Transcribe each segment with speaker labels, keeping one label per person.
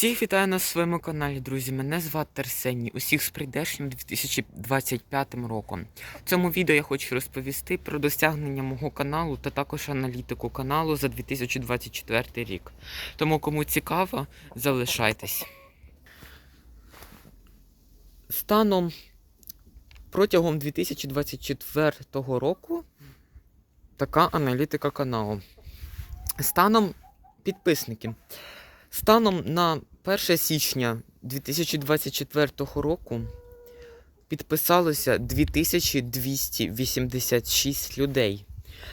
Speaker 1: Усіх вітаю на своєму каналі, друзі. Мене звати Арсеній. Усіх з прийдешнім 2025 роком. В цьому відео я хочу розповісти про досягнення мого каналу та також аналітику каналу за 2024 рік. Тому, кому цікаво, залишайтесь. Станом протягом 2024 року така аналітика каналу. Станом підписників. Станом на 1 січня 2024 року підписалося 2286 людей.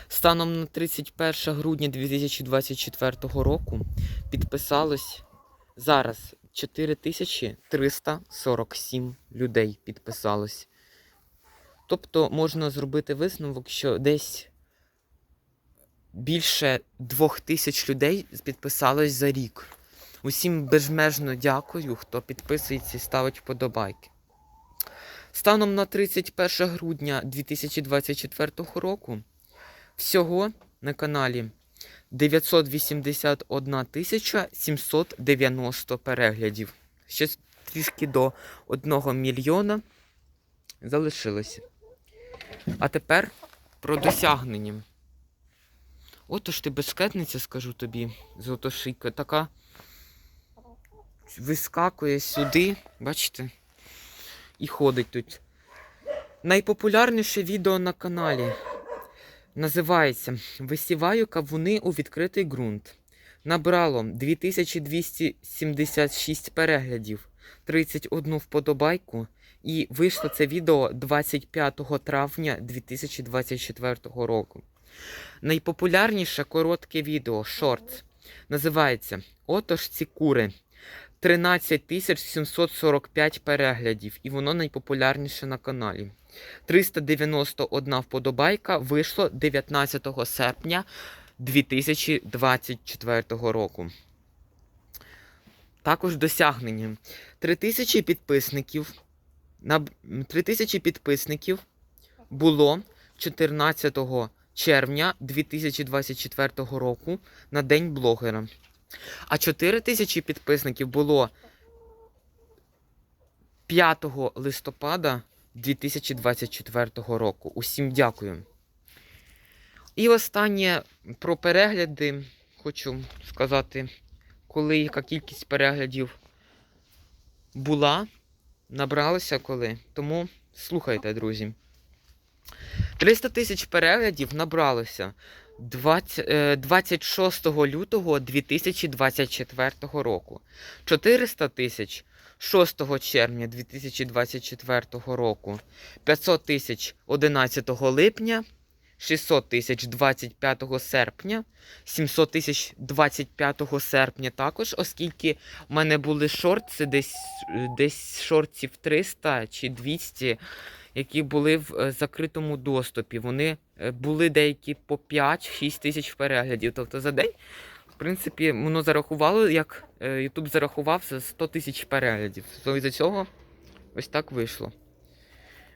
Speaker 1: Станом на 31 грудня 2024 року підписалось зараз 4347 людей підписалось. Тобто можна зробити висновок, що десь більше двох тисяч людей підписалось за рік. Усім безмежно дякую, хто підписується і ставить вподобайки. Станом на 31 грудня 2024 року всього на каналі 981 790 переглядів. Ще трішки до 1 мільйона залишилося. А тепер про досягнення. Отож ти безкетниця, скажу тобі, золотошийка, така вискакує сюди, бачите? І ходить тут. Найпопулярніше відео на каналі називається Висіваю кавуни у відкритий ґрунт. Набрало 2276 переглядів, 31 вподобайку. І вийшло це відео 25 травня 2024 року. Найпопулярніше коротке відео шорт називається Отож ці кури. 13 745 переглядів, і воно найпопулярніше на каналі. 391 вподобайка вийшло 19 серпня 2024 року. Також досягнення. 3000 підписників. На 3000 підписників було 14 червня 2024 року на День блогера. А 4 тисячі підписників було 5 листопада 2024 року. Усім дякую. І останнє про перегляди. Хочу сказати, коли яка кількість переглядів була, набралася коли. Тому слухайте, друзі. 300 тисяч переглядів набралося 20, е, 26 лютого 2024 року. 400 тисяч 6 червня 2024 року. 500 тисяч 11 липня. 600 тисяч 25 серпня, 700 тисяч 25 серпня також, оскільки в мене були шорти десь, десь шортів 300 чи 200 які були в е, закритому доступі. Вони е, були деякі по 5-6 тисяч переглядів. Тобто за день, в принципі, воно зарахувало, як е, YouTube зарахував за 100 тисяч переглядів. То із-за цього ось так вийшло.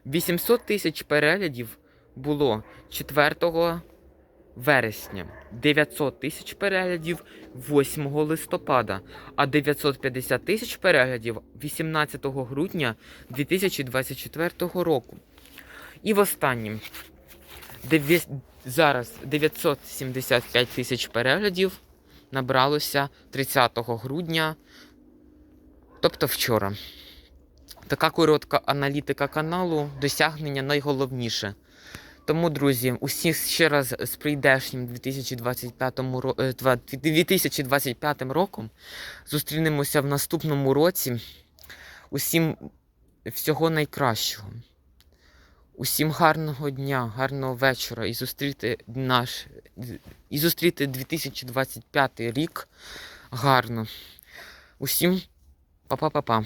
Speaker 1: 800 тисяч переглядів було 4 вересня, 900 тисяч переглядів 8 листопада, а 950 тисяч переглядів 18 грудня 2024 року. І в останнім зараз 975 тисяч переглядів набралося 30 грудня, тобто вчора. Така коротка аналітика каналу, досягнення найголовніше. Тому, друзі, усіх ще раз з прийдешнім 2025, ро- е, 2025 роком. Зустрінемося в наступному році. Усім всього найкращого. Усім гарного дня, гарного вечора і зустріти наш і зустріти 2025 рік гарно. Усім па-па-па-па.